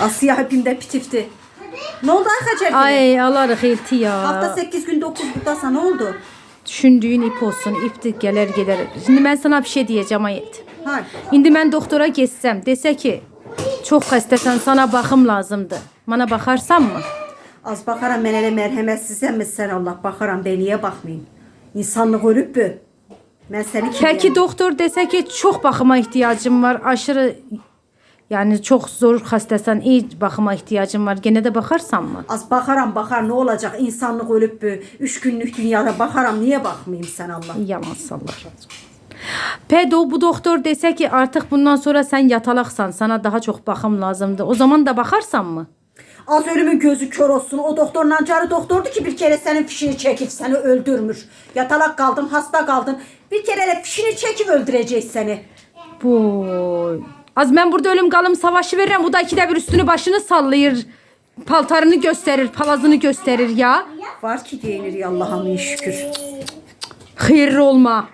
Asiye hepimde pitifti. Ne oldu Aykacer? Ay Allah rahilti ya. Hafta 8 gün 9 buradasa ne oldu? Düşündüğün ip olsun. İp de gelir gelir. Şimdi ben sana bir şey diyeceğim Ayet. Hay. İndi ben doktora geçsem dese ki çok hastasan sana bakım lazımdı. Bana bakarsan mı? Az bakaram ben hele merhemetsizem mi sen Allah bakaram ben niye bakmayayım? İnsanlık ölüp mü? Ben seni kim Peki doktor dese ki çok bakıma ihtiyacım var. Aşırı yani çok zor hastasan iyi bakıma ihtiyacım var. Gene de bakarsan mı? Az bakaram bakar ne olacak insanlık ölüp? Üç günlük dünyada bakaram niye bakmayayım sen Allah? Yalan sallar. Pedo bu doktor dese ki artık bundan sonra sen yatalaksan sana daha çok bakım lazımdı. O zaman da bakarsan mı? Az ölümün gözü kör olsun. O doktor nancarı doktordu ki bir kere senin fişini çekip seni öldürmüş. Yatalak kaldın, hasta kaldın. Bir kere de fişini çekip öldürecek seni. Bu Az ben burada ölüm kalım savaşı veririm. Bu da ikide bir üstünü başını sallayır. Paltarını gösterir, palazını gösterir ya. Var ki giyinir ya Allah'a şükür. Hayır olma.